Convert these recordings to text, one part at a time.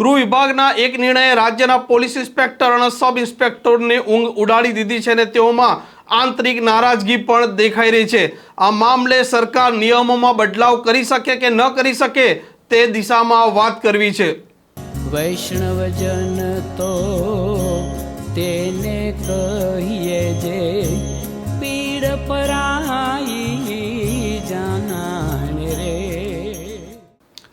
ગૃહ વિભાગના એક નિર્ણયે રાજ્યના પોલીસ ઇન્સ્પેક્ટર અને સબ ઇન્સ્પેક્ટરની ઊંઘ ઉડાડી દીધી છે અને તેઓમાં આંતરિક નારાજગી પણ દેખાઈ રહી છે. આ મામલે સરકાર નિયમોમાં બદલાવ કરી શકે કે ન કરી શકે તે દિશામાં વાત કરવી છે. વૈષ્ણવજન તો તેને કહીએ જે પીડ પરાઈ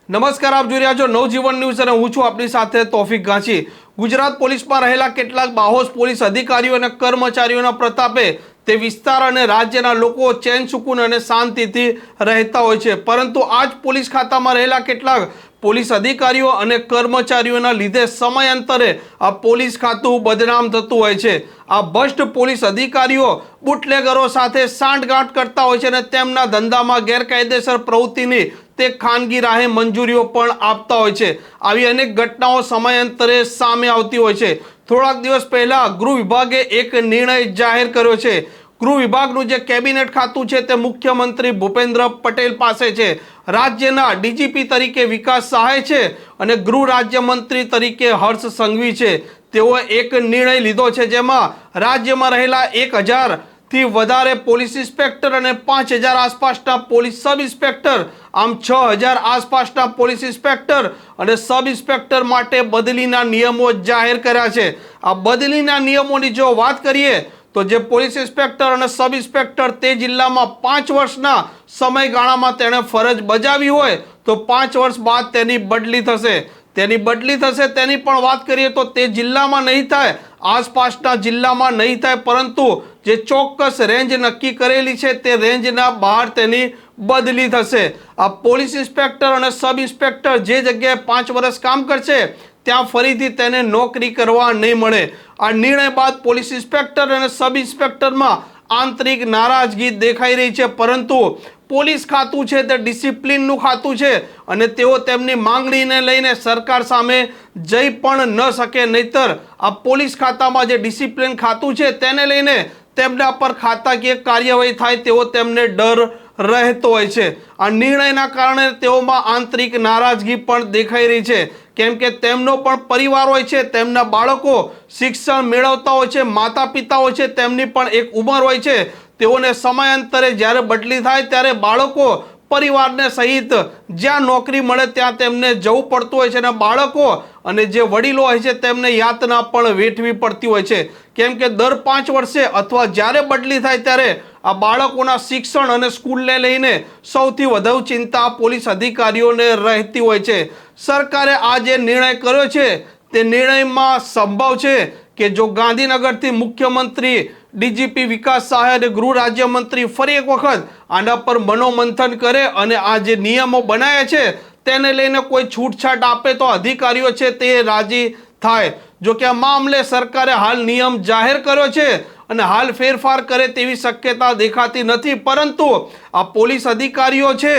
નમસ્કાર, આપ જોઈ રહ્યા છો નવજીવન ન્યૂઝ અને હું છું આપની સાથે તોફિક ગાંચી. ગુજરાત પોલીસમાં રહેલા કેટલાક બાહોશ પોલીસ અધિકારીઓ અને કર્મચારીઓના પ્રતાપે તે વિસ્તાર અને રાજ્યના લોકો ચેન, સુકૂન અને શાંતિથી રહેતા હોય છે. પરંતુ આજ પોલીસ ખાતામાં રહેલા કેટલાક પોલીસ અધિકારીઓ અને કર્મચારીઓના લીધે સમયાંતરે આ પોલીસ ખાતું બદનામ થતું હોય છે. આ ભ્રષ્ટ પોલીસ અધિકારીઓ બુટલેગરો સાથે સાંઠગાંઠ કરતા હોય છે અને તેમના ધંધામાં ગેરકાયદેસર પ્રવૃત્તિની તે ખાનગી રાહે મંજૂરીઓ પણ આપતા હોય છે. આવી અનેક ઘટનાઓ સમયાંતરે સામે આવતી હોય છે. થોડાક દિવસ પહેલાં ગૃહ વિભાગે એક નિર્ણય જાહેર કર્યો છે. ગૃહ વિભાગનું જે કેબિનેટ ખાતું છે તે મુખ્યમંત્રી ભૂપેન્દ્ર પટેલ પાસે છે. રાજ્યના ડીજીપી તરીકે વિકાસ સહાય છે અને ગૃહ રાજ્યમંત્રી તરીકે હર્ષ સંઘવી છે. તેઓએ એક નિર્ણય લીધો છે જેમાં રાજ્યમાં રહેલા એક હજાર થી વધારે પોલીસ ઇન્સ્પેક્ટર અને પાંચ હજાર આસપાસના પોલીસ સબ ઇન્સ્પેક્ટર, આમ છ હજાર આસપાસના પોલીસ ઇન્સ્પેક્ટર અને સબ ઇન્સ્પેક્ટર માટે બદલીના નિયમો જાહેર કર્યા છે. આ બદલીના નિયમોની જો વાત કરીએ, તો જે પોલીસ ઇન્સ્પેક્ટર અને સબ ઇન્સ્પેક્ટર તે જિલ્લામાં પાંચ વર્ષના સમયગાળામાં તેણે ફરજ બજાવી હોય, તો પાંચ વર્ષ બાદ તેની બદલી થશે. તેની બદલી થશે તેની પણ વાત કરીએ તો તે જિલ્લામાં નહીં થાય, આસપાસના જિલ્લામાં નહીં થાય, પરંતુ જે ચોક્કસ રેન્જ નક્કી કરેલી છે તે રેન્જના બહાર તેની બદલી થશે. આ પોલીસ ઇન્સ્પેક્ટર અને સબ ઇન્સ્પેક્ટર જે જગ્યાએ પાંચ વર્ષ કામ કરશે, ત્યાં ફરીથી તેને નોકરી કરવા નહીં મળે. આ નિર્ણય બાદ પોલીસ ઇન્સ્પેક્ટર અને સબ ઇન્સ્પેક્ટરમાં આંતરિક નારાજગી દેખાઈ રહી છે, પરંતુ પોલીસ ખાતું છે, તે ડિસિપ્લિનનું ખાતું છે અને તેઓ તેમની માંગણીને લઈને સરકાર સામે જઈ પણ ન શકે. નહીતર આ પોલીસ ખાતામાં જે ડિસિપ્લિન ખાતું છે, તેને લઈને તેમના પર ખાતાકીય કાર્યવાહી થાય તેવો તેમને ડર રહેતો હોય છે. આ નિર્ણયના કારણે તેઓમાં આંતરિક નારાજગી પણ દેખાઈ રહી છે. કેમ કે તેમનો પણ પરિવાર હોય છે, તેમના બાળકો શિક્ષણ મેળવતા હોય છે માતા પિતા હોય છે, તેમની પણ એક ઉંમર હોય છે. તેઓને સમયાંતરે જ્યારે બદલી થાય ત્યારે બાળકો પરિવારને સહિત જ્યાં નોકરી મળે ત્યાં તેમને જવું પડતું હોય છે અને બાળકો અને જે વડીલો હોય છે તેમને યાતના પણ વેઠવી પડતી હોય છે. કેમ કે દર પાંચ વર્ષે અથવા જ્યારે બદલી થાય ત્યારે આ બાળકોના શિક્ષણ અને સ્કૂલને લઈને સૌથી વધુ ચિંતા પોલીસ અધિકારીઓને રહેતી હોય છે. સરકારે આ જે નિર્ણય કર્યો છે તે નિર્ણયમાં સંભવ છે કે જો ગાંધીનગરથી મુખ્યમંત્રી ડીજીપી વિકાસ સહાય અને ગૃહ રાજ્યમંત્રી ફરી એક વખત આના પર મનોમંથન કરે અને આ જે નિયમો બનાવ્યા છે, તેને લઈને કોઈ છૂટછાટ આપે તો અધિકારીઓ છે તે રાજી થાય. જો કે આ મામલે સરકારે હાલ નિયમ જાહેર કર્યો છે અને હાલ ફેરફાર કરે તેવી શક્યતા દેખાતી નથી, પરંતુ આ પોલીસ અધિકારીઓ છે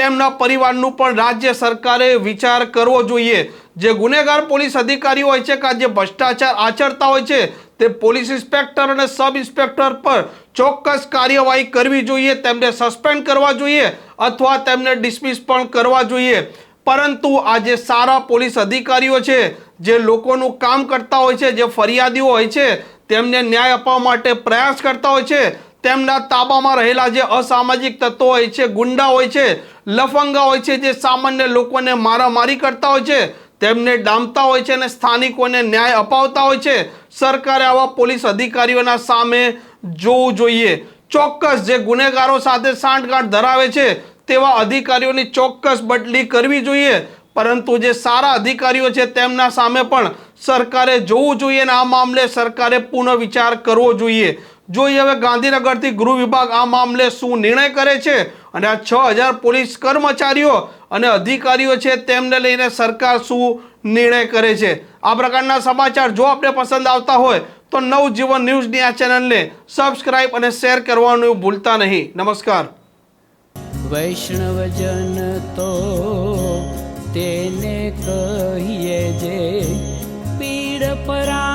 તેમના પરિવારનું પણ રાજ્ય સરકારે વિચાર કરવો જોઈએ. જે ગુનેગાર પોલીસ અધિકારીઓ હોય છે કે જે ભ્રષ્ટાચાર આચરતા હોય છે, તે પોલીસ ઇન્સ્પેક્ટર અને સબ ઇન્સ્પેક્ટર પર ચોક્કસ કાર્યવાહી કરવી જોઈએ, તેમને સસ્પેન્ડ કરવા જોઈએ અથવા તેમને ડિસમિસ પણ કરવા જોઈએ. પરંતુ આ જે સારા પોલીસ અધિકારીઓ છે, જે લોકોનું કામ કરતા હોય છે, જે ફરિયાદીઓ હોય છે, તેમને ન્યાય આપવા માટે પ્રયાસ કરતા હોય છે તેમના તાબામાં રહેલા જે અસામાજિક તત્વો હોય છે, ગુંડા હોય છે, લફંગા હોય છે, જે સામાન્ય લોકોને મારામારી કરતા હોય છે, તેમને ડામતા હોય છે અને સ્થાનિકોને ન્યાય અપાવતા હોય છે, સરકારે આવા પોલીસ અધિકારીઓના સામે જોવું જોઈએ. ચોક્કસ જે ગુનેગારો સાથે સાંઠગાંઠ ધરાવે છે, તેવા અધિકારીઓની ચોક્કસ બદલી કરવી જોઈએ. પરંતુ જે સારા અધિકારીઓ છે, તેમના સામે પણ સરકારે જોવું જોઈએ અને આ મામલે સરકારે પુનઃ વિચાર કરવો જોઈએ. જોઈએ હવે ગાંધીનગરથી ગૃહ વિભાગ આ મામલે શું નિર્ણય કરે છે? અને આ છ હજાર પોલીસ કર્મચારીઓ અને અધિકારીઓ છે તેમને લઈને સરકાર શું નિર્ણય કરે છે? આ પ્રકારના સમાચાર જો આપણે પસંદ આવતા હોય તો નવજીવન ન્યૂઝની આ ચેનલને સબસ્ક્રાઇબ અને શેર કરવાનું ભૂલતા નહીં. નમસ્કાર. વૈષ્ણવજન તો તેને કહીએ જે પીડ પરાઈ